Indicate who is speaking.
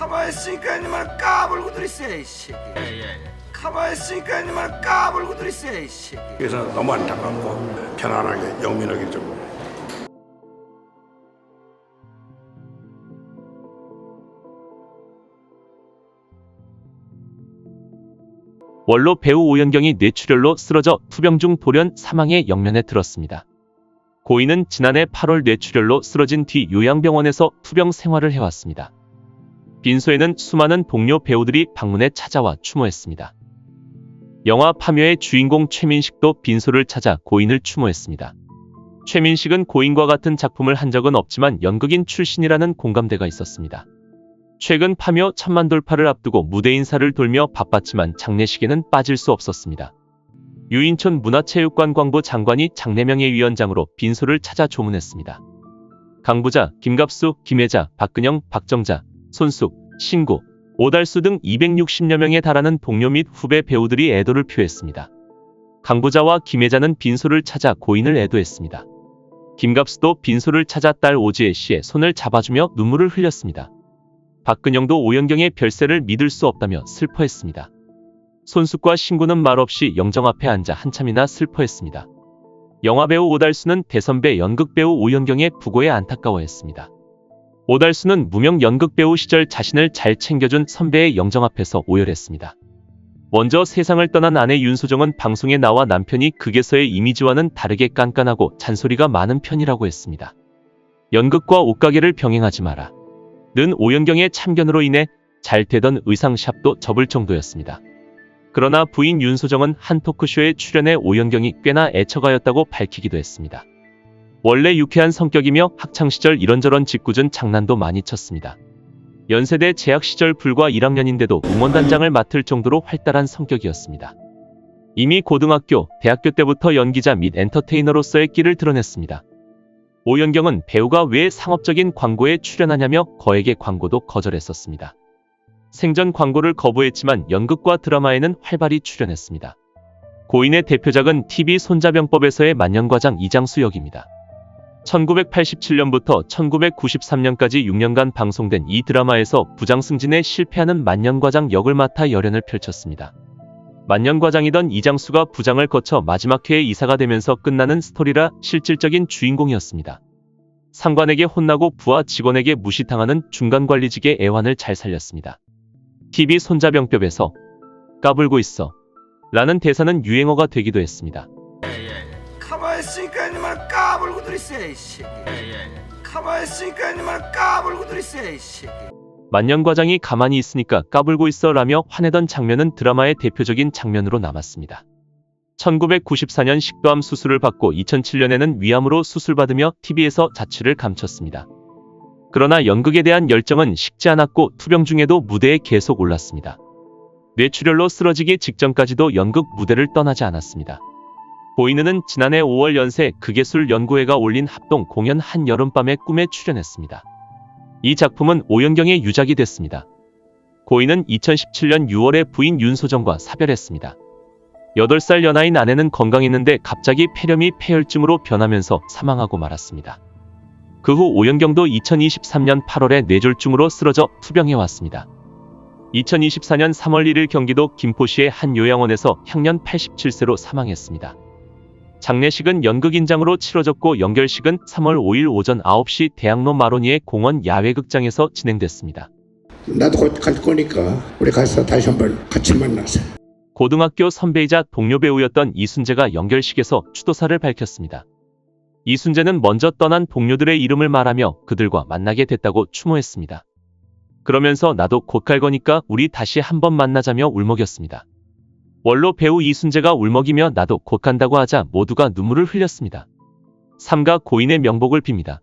Speaker 1: 가만히 있으니까 이놈아 까불고 들이세 이 새끼 가만히 있으니까 이놈아 까불고 들이세 이 새끼
Speaker 2: 그래서 너무 안타깝고 편안하게 영민하게 좀
Speaker 3: 원로 배우 오연경이 뇌출혈로 쓰러져 투병 중 돌연 사망의 영면에 들었습니다. 고인은 지난해 8월 뇌출혈로 쓰러진 뒤 요양병원에서 투병 생활을 해왔습니다. 빈소에는 수많은 동료 배우들이 방문해 찾아와 추모했습니다. 영화 파묘의 주인공 최민식도 빈소를 찾아 고인을 추모했습니다. 최민식은 고인과 같은 작품을 한 적은 없지만 연극인 출신이라는 공감대가 있었습니다. 최근 파묘 천만 돌파를 앞두고 무대 인사를 돌며 바빴지만 장례식에는 빠질 수 없었습니다. 유인촌 문화체육관 광부 장관이 장례명예 위원장으로 빈소를 찾아 조문했습니다. 강부자, 김갑수, 김혜자, 박근영, 박정자, 손숙, 신구, 오달수 등 260여 명에 달하는 동료 및 후배 배우들이 애도를 표했습니다. 강부자와 김혜자는 빈소를 찾아 고인을 애도했습니다. 김갑수도 빈소를 찾아 딸 오지혜 씨의 손을 잡아주며 눈물을 흘렸습니다. 박근영도 오연경의 별세를 믿을 수 없다며 슬퍼했습니다. 손숙과 신구는 말없이 영정 앞에 앉아 한참이나 슬퍼했습니다. 영화배우 오달수는 대선배 연극배우 오연경의 부고에 안타까워했습니다. 오달수는 무명 연극배우 시절 자신을 잘 챙겨준 선배의 영정 앞에서 오열했습니다. 먼저 세상을 떠난 아내 윤소정은 방송에 나와 남편이 극에서의 이미지와는 다르게 깐깐하고 잔소리가 많은 편이라고 했습니다. 연극과 옷가게를 병행하지 마라. 는 오연경의 참견으로 인해 잘 되던 의상샵도 접을 정도였습니다. 그러나 부인 윤소정은 한 토크쇼에 출연해 오연경이 꽤나 애처가였다고 밝히기도 했습니다. 원래 유쾌한 성격이며 학창시절 이런저런 짓궂은 장난도 많이 쳤습니다. 연세대 재학 시절 불과 1학년인데도 응원단장을 맡을 정도로 활달한 성격이었습니다. 이미 고등학교, 대학교 때부터 연기자 및 엔터테이너로서의 끼를 드러냈습니다. 오연경은 배우가 왜 상업적인 광고에 출연하냐며 거액의 광고도 거절했었습니다. 생전 광고를 거부했지만 연극과 드라마에는 활발히 출연했습니다. 고인의 대표작은 TV 손자병법에서의 만년과장 이장수 역입니다. 1987년부터 1993년까지 6년간 방송된 이 드라마에서 부장 승진에 실패하는 만년과장 역을 맡아 열연을 펼쳤습니다. 만년과장이던 이장수가 부장을 거쳐 마지막 회에 이사가 되면서 끝나는 스토리라 실질적인 주인공이었습니다. 상관에게 혼나고 부하 직원에게 무시당하는 중간관리직의 애환을 잘 살렸습니다. TV 손자병법에서 까불고 있어 라는 대사는 유행어가 되기도 했습니다.
Speaker 1: 가만히 있으니까 이놈아 까불고 들이세 이 새끼 가만히 있으니까 이놈아 까불고 들이세 이 새끼
Speaker 3: 만년 과장이 가만히 있으니까 까불고 있어 라며 화내던 장면은 드라마의 대표적인 장면으로 남았습니다. 1994년 식도암 수술을 받고 2007년에는 위암으로 수술받으며 TV에서 자취를 감췄습니다. 그러나 연극에 대한 열정은 식지 않았고 투병 중에도 무대에 계속 올랐습니다. 뇌출혈로 쓰러지기 직전까지도 연극 무대를 떠나지 않았습니다. 보이는은 지난해 5월 연세 극예술 연구회가 올린 합동 공연 한 여름밤의 꿈에 출연했습니다. 이 작품은 오연경의 유작이 됐습니다. 고인은 2017년 6월에 부인 윤소정과 사별했습니다. 8살 연하인 아내는 건강했는데 갑자기 폐렴이 폐혈증으로 변하면서 사망하고 말았습니다. 그 후 오연경도 2023년 8월에 뇌졸중으로 쓰러져 투병해 왔습니다. 2024년 3월 1일 경기도 김포시의 한 요양원에서 향년 87세로 사망했습니다. 장례식은 연극인장으로 치러졌고 연결식은 3월 5일 오전 9시 대학로 마로니의 공원 야외극장에서 진행됐습니다.
Speaker 2: 나도 곧 갈 거니까 우리 가서 다시 한번 같이 만나자.
Speaker 3: 고등학교 선배이자 동료 배우였던 이순재가 연결식에서 추도사를 밝혔습니다. 이순재는 먼저 떠난 동료들의 이름을 말하며 그들과 만나게 됐다고 추모했습니다. 그러면서 나도 곧 갈 거니까 우리 다시 한번 만나자며 울먹였습니다. 원로 배우 이순재가 울먹이며 나도 곧 간다고 하자 모두가 눈물을 흘렸습니다. 삼가 고인의 명복을 빕니다.